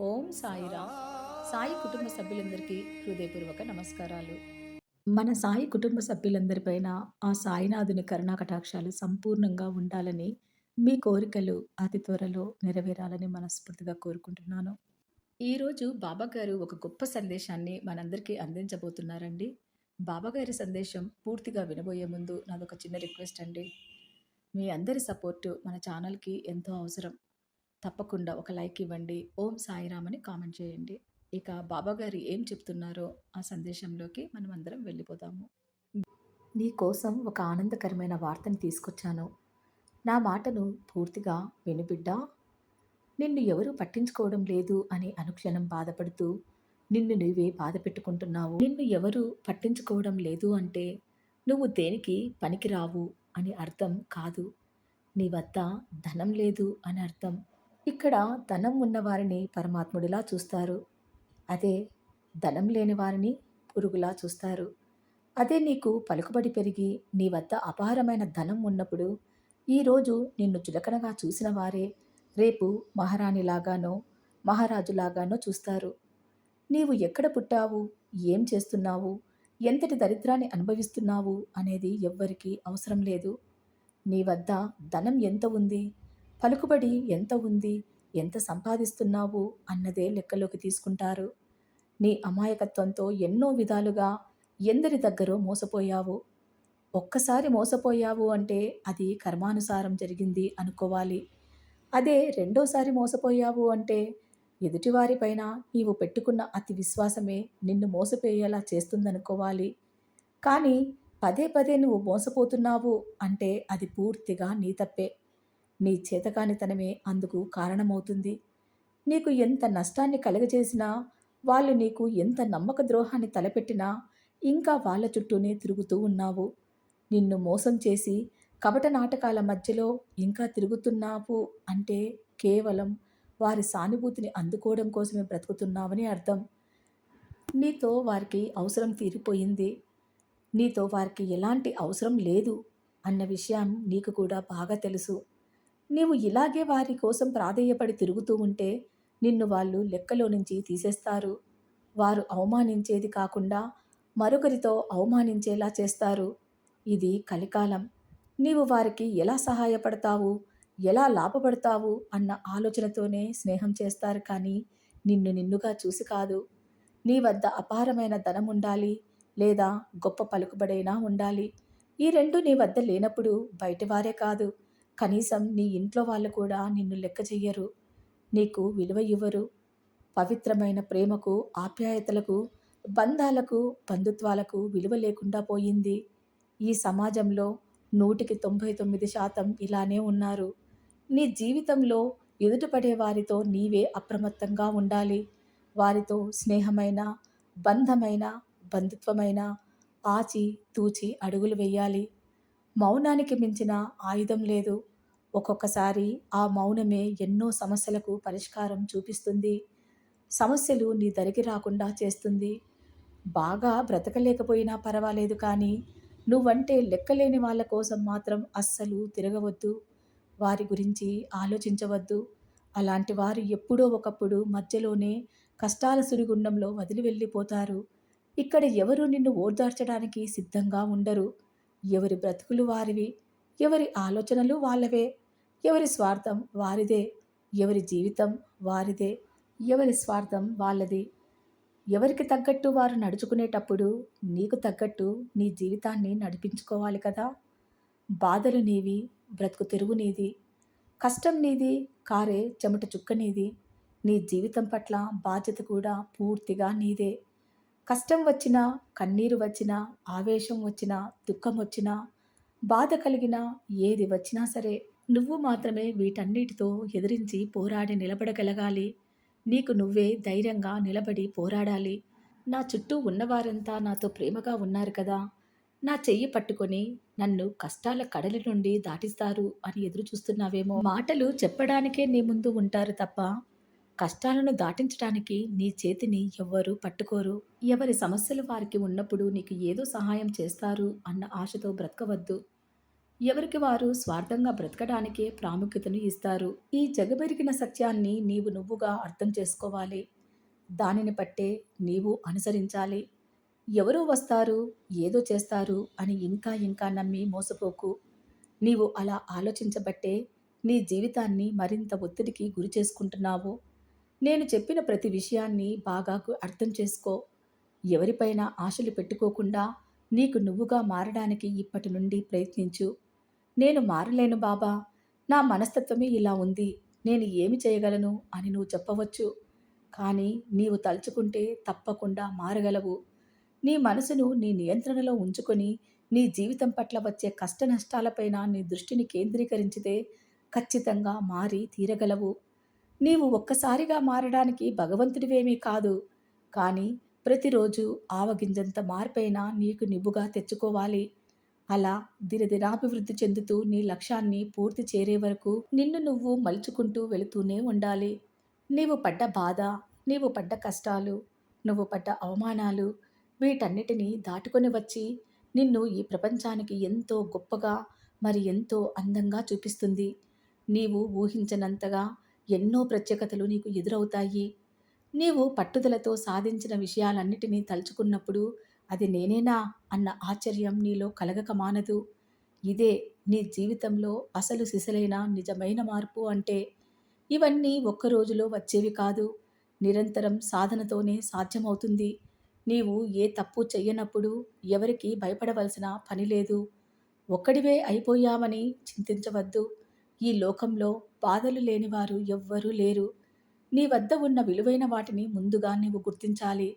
ఓం సాయిరామ్. సాయి కుటుంబ సభ్యులందరికీ హృదయపూర్వక నమస్కారాలు. మన సాయి కుటుంబ సభ్యులందరిపైన ఆ సాయినాథుని కరుణా కటాక్షాలు సంపూర్ణంగా ఉండాలని మీ కోరికలు అతి త్వరలో నెరవేరాలని మనస్ఫూర్తిగా కోరుకుంటున్నాను. ఈరోజు బాబాగారు ఒక గొప్ప సందేశాన్ని మనందరికీ అందించబోతున్నారండి. బాబాగారి సందేశం పూర్తిగా వినబోయే ముందు నాదొక చిన్న రిక్వెస్ట్ అండి. మీ అందరి సపోర్టు మన ఛానల్కి ఎంతో అవసరం. తప్పకుండా ఒక లైక్ ఇవ్వండి. ఓం సాయిరామ్ అని కామెంట్ చేయండి. ఇక బాబాగారు ఏం చెప్తున్నారో ఆ సందేశంలోకి మనం అందరం వెళ్ళిపోతాము. నీ కోసం ఒక ఆనందకరమైన వార్తను తీసుకొచ్చాను. నా మాటను పూర్తిగా వినిబిడ్డా నిన్ను ఎవరు పట్టించుకోవడం లేదు అని అనుక్షణం బాధపడుతూ నిన్ను నువ్వే బాధ పెట్టుకుంటున్నావు. నిన్ను ఎవరు పట్టించుకోవడం లేదు అంటే నువ్వు దేనికి పనికిరావు అని అర్థం కాదు. నీ వద్ద ధనం లేదు అని అర్థం ఇక్కడ ధనం ఉన్నవారిని పరమాత్ముడిలా చూస్తారు. అదే ధనం లేని వారిని పురుగులా చూస్తారు. అదే నీకు పలుకుబడి పెరిగి నీ వద్ద అపారమైన ధనం ఉన్నప్పుడు ఈరోజు నిన్ను చులకనగా చూసిన వారే రేపు మహారాణిలాగానో మహారాజులాగానో చూస్తారు. నీవు ఎక్కడ పుట్టావు? ఏం చేస్తున్నావు? ఎంతటి దరిద్రాన్ని అనుభవిస్తున్నావు? అనేది ఎవ్వరికీ అవసరం లేదు. నీ వద్ద ధనం ఎంత ఉంది? పలుకుబడి ఎంత ఉంది? ఎంత సంపాదిస్తున్నావు? అన్నదే లెక్కలోకి తీసుకుంటారు. నీ అమాయకత్వంతో ఎన్నో విధాలుగా ఎందరి దగ్గరో మోసపోయావు. ఒక్కసారి మోసపోయావు అంటే అది కర్మానుసారం జరిగింది అనుకోవాలి. అదే రెండోసారి మోసపోయావు అంటే ఎదుటివారిపైన నీవు పెట్టుకున్న అతి విశ్వాసమే నిన్ను మోసపోయేలా చేస్తుందనుకోవాలి. కానీ పదే పదే నువ్వు మోసపోతున్నావు అంటే అది పూర్తిగా నీ తప్పే. నీ చేతకానితనమే అందుకు కారణమవుతుంది. నీకు ఎంత నష్టాన్ని కలుగజేసినా వాళ్ళు నీకు ఎంత నమ్మక ద్రోహాన్ని తలపెట్టినా ఇంకా వాళ్ళ చుట్టూనే తిరుగుతూ ఉన్నావు. నిన్ను మోసం చేసి కపట నాటకాల మధ్యలో ఇంకా తిరుగుతున్నావు అంటే కేవలం వారి సానుభూతిని అందుకోవడం కోసమే బ్రతుకుతున్నావని అర్థం. నీతో వారికి అవసరం తీరిపోయింది. నీతో వారికి ఎలాంటి అవసరం లేదు అన్న విషయం నీకు కూడా బాగా తెలుసు. నీవు ఇలాగే వారి కోసం ప్రాధేయపడి తిరుగుతూ ఉంటే నిన్ను వాళ్ళు లెక్కలో నుంచి తీసేస్తారు. వారు అవమానించేది కాకుండా మరొకరితో అవమానించేలా చేస్తారు. ఇది కలికాలం. నీవు వారికి ఎలా సహాయపడతావు? ఎలా లాభపడతావు? అన్న ఆలోచనతోనే స్నేహం చేస్తారు కానీ నిన్ను నిన్నుగా చూసి కాదు. నీ వద్ద అపారమైన ధనం ఉండాలి లేదా గొప్ప పలుకుబడైనా ఉండాలి. ఈ రెండు నీ వద్ద లేనప్పుడు బయటవారే కాదు. కనీసం నీ ఇంట్లో వాళ్ళు కూడా నిన్ను లెక్క చెయ్యరు. నీకు విలువ ఇవ్వరు. పవిత్రమైన ప్రేమకు ఆప్యాయతలకు బంధాలకు బంధుత్వాలకు విలువ లేకుండా పోయింది. ఈ సమాజంలో నూటికి తొంభై తొమ్మిది శాతం ఇలానే ఉన్నారు. నీ జీవితంలో ఎదుటపడే వారితో నీవే అప్రమత్తంగా ఉండాలి. వారితో స్నేహమైన బంధమైన బంధుత్వమైన ఆచి తూచి అడుగులు వేయాలి. మౌనానికి మించిన ఆయుధం లేదు. ఒక్కొక్కసారి ఆ మౌనమే ఎన్నో సమస్యలకు పరిష్కారం చూపిస్తుంది. సమస్యలు నీ దరికి రాకుండా చేస్తుంది. బాగా బ్రతకలేకపోయినా పర్వాలేదు కానీ నువ్వంటే లెక్కలేని వాళ్ళ కోసం మాత్రం అస్సలు తిరగవద్దు. వారి గురించి ఆలోచించవద్దు. అలాంటి వారు ఎప్పుడో ఒకప్పుడు మధ్యలోనే కష్టాల సుడిగుండంలో వదిలి వెళ్ళిపోతారు. ఇక్కడ ఎవరు నిన్ను ఓదార్చడానికి సిద్ధంగా ఉండరు. ఎవరి బ్రతుకులు వారివి. ఎవరి ఆలోచనలు వాళ్ళవే. ఎవరి స్వార్థం వారిదే ఎవరి జీవితం వారిదే ఎవరి స్వార్థం వాళ్ళది. ఎవరికి తగ్గట్టు వారు నడుచుకునేటప్పుడు నీకు తగ్గట్టు నీ జీవితాన్ని నడిపించుకోవాలి కదా. బాధలు నీవి బ్రతుకు తెరువు నీది కష్టం నీది కారే చెమట చుక్క నీది నీ జీవితం పట్ల బాధ్యత కూడా పూర్తిగా నీదే. కష్టం వచ్చినా కన్నీరు వచ్చినా ఆవేశం వచ్చినా దుఃఖం వచ్చినా బాధ కలిగినా ఏది వచ్చినా సరే నువ్వు మాత్రమే వీటన్నిటితో ఎదిరించి పోరాడి నిలబడగలగాలి. నీకు నువ్వే ధైర్యంగా నిలబడి పోరాడాలి. నా చుట్టూ ఉన్నవారంతా నాతో ప్రేమగా ఉన్నారు కదా. నా చెయ్యి పట్టుకొని నన్ను కష్టాల కడలి నుండి దాటిస్తారు అని ఎదురు చూస్తున్నావేమో మాటలు చెప్పడానికే నీ ముందు ఉంటారు తప్ప కష్టాలను దాటించడానికి నీ చేతిని ఎవ్వరూ పట్టుకోరు. ఎవరి సమస్యలు వారికి ఉన్నప్పుడు నీకు ఏదో సహాయం చేస్తారు అన్న ఆశతో బ్రతకవద్దు. ఎవరికి వారు స్వార్థంగా బ్రతకడానికే ప్రాముఖ్యతను ఇస్తారు. ఈ జగమెరిగిన సత్యాన్ని నీవు నువ్వుగా అర్థం చేసుకోవాలి. దానిని బట్టే నీవు అనుసరించాలి. ఎవరో వస్తారు ఏదో చేస్తారు అని ఇంకా ఇంకా నమ్మి మోసపోకు. నీవు అలా ఆలోచించబట్టే నీ జీవితాన్ని మరింత ఒత్తిడికి గురి చేసుకుంటున్నావు. నేను చెప్పిన ప్రతి విషయాన్ని బాగా అర్థం చేసుకో. ఎవరిపైన ఆశలు పెట్టుకోకుండా నీకు నువ్వుగా మారడానికి ఇప్పటి నుండి ప్రయత్నించు. నేను మారలేను బాబా. నా మనస్తత్వమే ఇలా ఉంది. నేను ఏమి చేయగలను అని నువ్వు చెప్పవచ్చు. కానీ నీవు తలుచుకుంటే తప్పకుండా మారగలవు. నీ మనసును నీ నియంత్రణలో ఉంచుకొని నీ జీవితం పట్ల వచ్చే కష్ట నష్టాలపైన నీ దృష్టిని కేంద్రీకరించితే ఖచ్చితంగా మారి తీరగలవు. నీవు ఒక్కసారిగా మారడానికి భగవంతుడివేమీ కాదు. కానీ ప్రతిరోజు ఆవగింజంత మార్పైనా నీకు నిబుగా తెచ్చుకోవాలి. అలా దినదినాభివృద్ధి చెందుతూ నీ లక్ష్యాన్ని పూర్తి చేరే వరకు నిన్ను నువ్వు మలుచుకుంటూ వెళుతూనే ఉండాలి. నీవు పడ్డ బాధ నీవు పడ్డ కష్టాలు నువ్వు పడ్డ అవమానాలు వీటన్నిటినీ దాటుకొని వచ్చి నిన్ను ఈ ప్రపంచానికి ఎంతో గొప్పగా మరి ఎంతో అందంగా చూపిస్తుంది. నీవు ఊహించనంతగా ఎన్నో ప్రత్యేకతలు నీకు ఎదురవుతాయి. నీవు పట్టుదలతో సాధించిన విషయాలన్నిటినీ తలుచుకున్నప్పుడు అది నేనేనా అన్న ఆశ్చర్యం నీలో కలగక మానదు. ఇదే నీ జీవితంలో అసలు సిసలైన నిజమైన మార్పు అంటే ఇవన్నీ ఒక్క రోజులో వచ్చేవి కాదు. నిరంతరం సాధనతోనే సాధ్యమవుతుంది. నీవు ఏ తప్పు చెయ్యనప్పుడు ఎవరికి భయపడవలసిన పని లేదు. ఒక్కడివే అయిపోయామని చింతించవద్దు. ఈ లోకంలో బాధలు లేనివారు ఎవ్వరూ లేరు. నీ వద్ద ఉన్న విలువైన వాటిని ముందుగా నీవు గుర్తించాలి.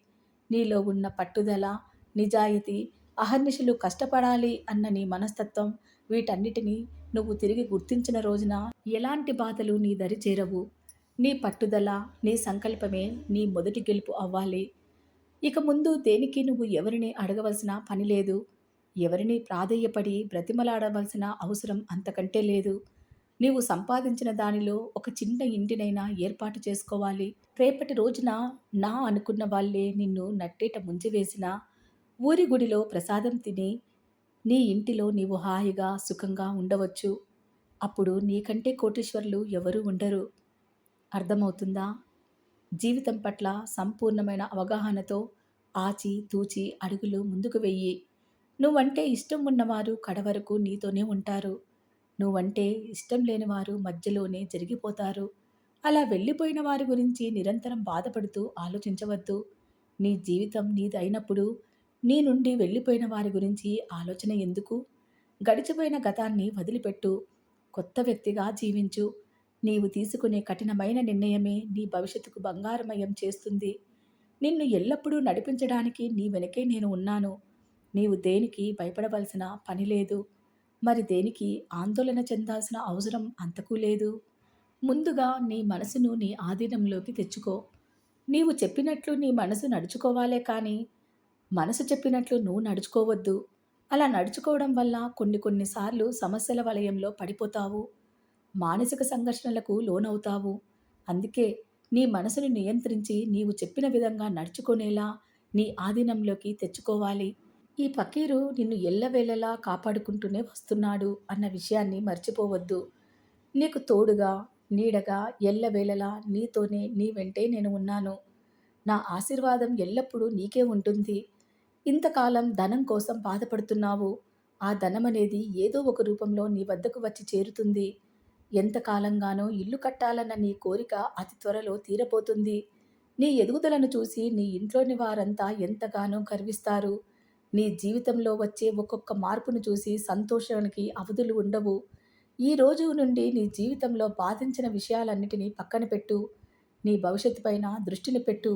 నీలో ఉన్న పట్టుదల నిజాయితీ అహర్నిశలు కష్టపడాలి అన్న నీ మనస్తత్వం వీటన్నిటినీ నువ్వు తిరిగి గుర్తించిన రోజున ఎలాంటి బాధలు నీ దరి చేరవు? నీ పట్టుదల నీ సంకల్పమే నీ మొదటి గెలుపు అవ్వాలి. ఇక ముందు దేనికి నువ్వు ఎవరిని అడగవలసిన పని లేదు? ఎవరిని ప్రాధేయపడి బ్రతిమలాడవలసిన అవసరం అంతకంటే లేదు. నీవు సంపాదించిన దానిలో ఒక చిన్న ఇంటినైనా ఏర్పాటు చేసుకోవాలి. రేపటి రోజున నా అనుకున్న వాళ్ళే నిన్ను నట్టేట ముంచివేసినా ఊరి గుడిలో ప్రసాదం తిని నీ ఇంటిలో నీవు హాయిగా సుఖంగా ఉండవచ్చు. అప్పుడు నీకంటే కోటీశ్వరులు ఎవరూ ఉండరు. అర్థమవుతుందా? జీవితం పట్ల సంపూర్ణమైన అవగాహనతో ఆచి తూచి అడుగులు ముందుకు వెయ్యి. నువ్వంటే ఇష్టం ఉన్నవారు కడవరకు నీతోనే ఉంటారు. నువ్వంటే ఇష్టం లేని వారు మధ్యలోనే జరిగిపోతారు. అలా వెళ్ళిపోయిన వారి గురించి నిరంతరం బాధపడుతూ ఆలోచించవద్దు. నీ జీవితం నీది అయినప్పుడు నీ నుండి వెళ్ళిపోయిన వారి గురించి ఆలోచన ఎందుకు? గడిచిపోయిన గతాన్ని వదిలిపెట్టు. కొత్త వ్యక్తిగా జీవించు. నీవు తీసుకునే కఠినమైన నిర్ణయమే నీ భవిష్యత్తుకు బంగారమయం చేస్తుంది. నిన్ను ఎల్లప్పుడూ నడిపించడానికి నీ వెనకే నేను ఉన్నాను. నీవు దేనికి భయపడవలసిన పని లేదు. మరి దేనికి ఆందోళన చెందాల్సిన అవసరం అంతకు లేదు. ముందుగా నీ మనసును నీ ఆధీనంలోకి తెచ్చుకో. నీవు చెప్పినట్లు నీ మనసు నడుచుకోవాలే కానీ మనసు చెప్పినట్లు నువ్వు నడుచుకోవద్దు. అలా నడుచుకోవడం వల్ల కొన్ని కొన్నిసార్లు సమస్యల వలయంలో పడిపోతావు. మానసిక సంఘర్షణలకు లోనవుతావు. అందుకే నీ మనసును నియంత్రించి నీవు చెప్పిన విధంగా నడుచుకునేలా నీ ఆధీనంలోకి తెచ్చుకోవాలి. ఈ ఫకీరు నిన్ను ఎల్లవేళలా కాపాడుకుంటూనే వస్తున్నాడు అన్న విషయాన్ని మర్చిపోవద్దు. నీకు తోడుగా నీడగా ఎల్లవేళలా నీతోనే నీ వెంటే నేను ఉన్నాను. నా ఆశీర్వాదం ఎల్లప్పుడూ నీకే ఉంటుంది. ఇంతకాలం ధనం కోసం బాధపడుతున్నావు? ఆ ధనం అనేది ఏదో ఒక రూపంలో నీ వద్దకు వచ్చి చేరుతుంది. ఎంతకాలంగానో ఇల్లు కట్టాలన్న నీ కోరిక అతి త్వరలో తీరబోతుంది. నీ ఎదుగుదలను చూసి నీ ఇంట్లోని వారంతా ఎంతగానో గర్విస్తారు. నీ జీవితంలో వచ్చే ఒక్కొక్క మార్పును చూసి సంతోషానికి అవధులు ఉండవు. ఈ రోజు నుండి నీ జీవితంలో బాధించిన విషయాలన్నిటినీ పక్కన పెట్టు. నీ భవిష్యత్తు పైన దృష్టిని పెట్టు.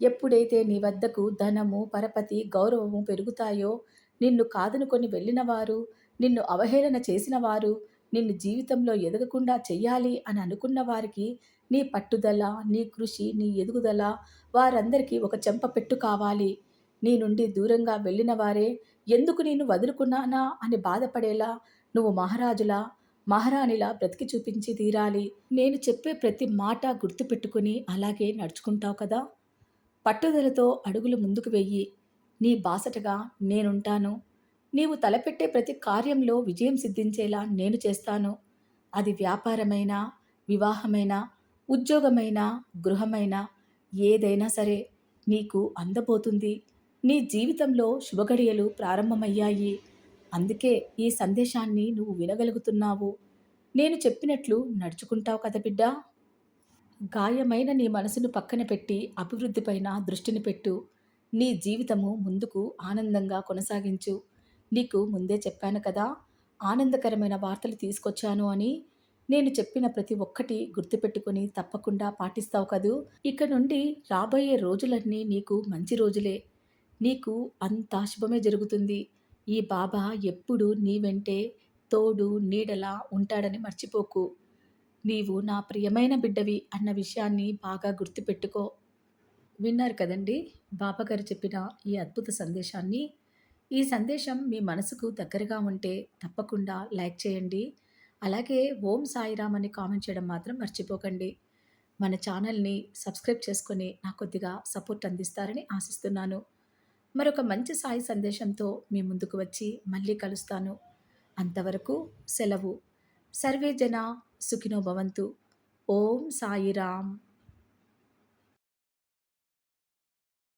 ఎప్పుడైతే నీ వద్దకు ధనము పరపతి గౌరవము పెరుగుతాయో నిన్ను కాదనుకొని వెళ్ళినవారు నిన్ను అవహేళన చేసినవారు నిన్ను జీవితంలో ఎదగకుండా చెయ్యాలి అని అనుకున్న వారికి నీ పట్టుదల నీ కృషి నీ ఎదుగుదల వారందరికీ ఒక చెంప పెట్టు కావాలి. నీ నుండి దూరంగా వెళ్ళిన వారే ఎందుకు నేను వదులుకున్నానా అని బాధపడేలా నువ్వు మహారాజులా మహారాణిలా బ్రతికి చూపించి తీరాలి. నేను చెప్పే ప్రతి మాట గుర్తుపెట్టుకుని అలాగే నడుచుకుంటావు కదా? పట్టుదలతో అడుగులు ముందుకు వెయ్యి నీ బాసటగా నేనుంటాను. నీవు తలపెట్టే ప్రతి కార్యంలో విజయం సిద్ధించేలా నేను చేస్తాను. అది వ్యాపారమైనా వివాహమైనా ఉద్యోగమైనా గృహమైనా ఏదైనా సరే నీకు అందబోతుంది. నీ జీవితంలో శుభగడియలు ప్రారంభమయ్యాయి. అందుకే ఈ సందేశాన్ని నువ్వు వినగలుగుతున్నావు. నేను చెప్పినట్లు నడుచుకుంటావు కదా బిడ్డా! గాయమైన నీ మనసును పక్కన పెట్టి అభివృద్ధిపైన దృష్టిని పెట్టు. నీ జీవితము ముందుకు ఆనందంగా కొనసాగించు. నీకు ముందే చెప్పాను కదా ఆనందకరమైన వార్తలు తీసుకొచ్చాను అని. నేను చెప్పిన ప్రతి ఒక్కటి గుర్తుపెట్టుకొని తప్పకుండా పాటిస్తావు కదూ. ఇక నుండి రాబోయే రోజులన్నీ నీకు మంచి రోజులే. నీకు అంతా శుభమే జరుగుతుంది. ఈ బాబా ఎప్పుడు నీ వెంటే తోడు నీడలా ఉంటాడని మర్చిపోకు. నీవు నా ప్రియమైన బిడ్డవి అన్న విషయాన్ని బాగా గుర్తుపెట్టుకో. విన్నారు కదండి? బాబాగారు చెప్పిన ఈ అద్భుత సందేశాన్ని. ఈ సందేశం మీ మనసుకు దగ్గరగా ఉంటే తప్పకుండా లైక్ చేయండి. అలాగే ఓం సాయిరామ్ అని కామెంట్ చేయడం మాత్రం మర్చిపోకండి. మన ఛానల్ని సబ్స్క్రైబ్ చేసుకొని నాకు కొద్దిగా సపోర్ట్ అందిస్తారని ఆశిస్తున్నాను. మరొక మంచి సాయి సందేశంతో మీ ముందుకు వచ్చి మళ్ళీ కలుస్తాను. అంతవరకు సెలవు. సర్వే జన సుఖినో భవంతు. ఓం సాయిరామ్